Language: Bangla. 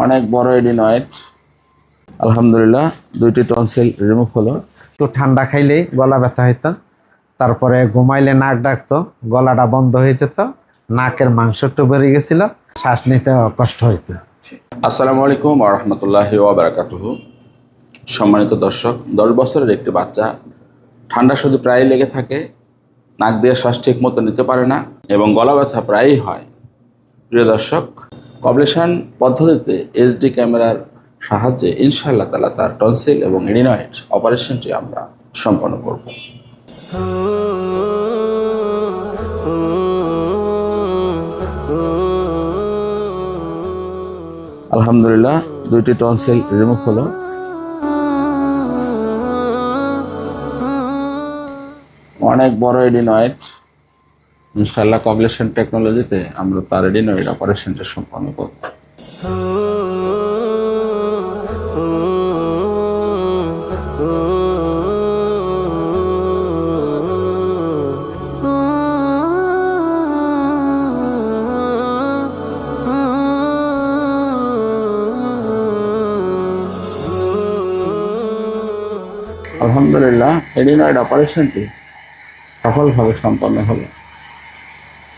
অনেক বড় এডিনয়েড আলহামদুলিল্লাহ দুইটি টনসিল রিমুভ হলো। একটু ঠান্ডা খাইলেই গলা ব্যথা হইতো তারপরে ঘুমাইলে নাক ডাকতো গলাটা বন্ধ হয়ে যেত নাকের মাংস একটু বেড়ে গেছিল শ্বাস নিতে কষ্ট হইতো। আসসালামু আলাইকুম রহমতুল্লাহি ওবরাকাতুহু সম্মানিত দর্শক দশ বছরের একটি বাচ্চা ঠান্ডা শুধু প্রায়ই লেগে থাকে নাক দিয়ে শ্বাস ঠিক মতো নিতে পারে না এবং গলা ব্যথা প্রায়ই হয়। প্রিয় দর্শক কবলেশন পদ্ধতিতে এইচডি ক্যামেরার সাহায্যে ইনশাআল্লাহ তালা তার টনসিল এবং এডিনয়েড অপারেশনটি আমরা সম্পন্ন করব। আলহামদুলিল্লাহ, দুইটি টনসিল রিমুভ হলো। অনেক বড় এডিনয়েড ইনশাআল্লাহ কবলেশন টেকনোলজিতে আমরা তার এডিনয়েড অপারেশনটা সম্পন্ন করব। আলহামদুলিল্লাহ এডিনয়েড অপারেশনটি সফলভাবে সম্পন্ন হলো।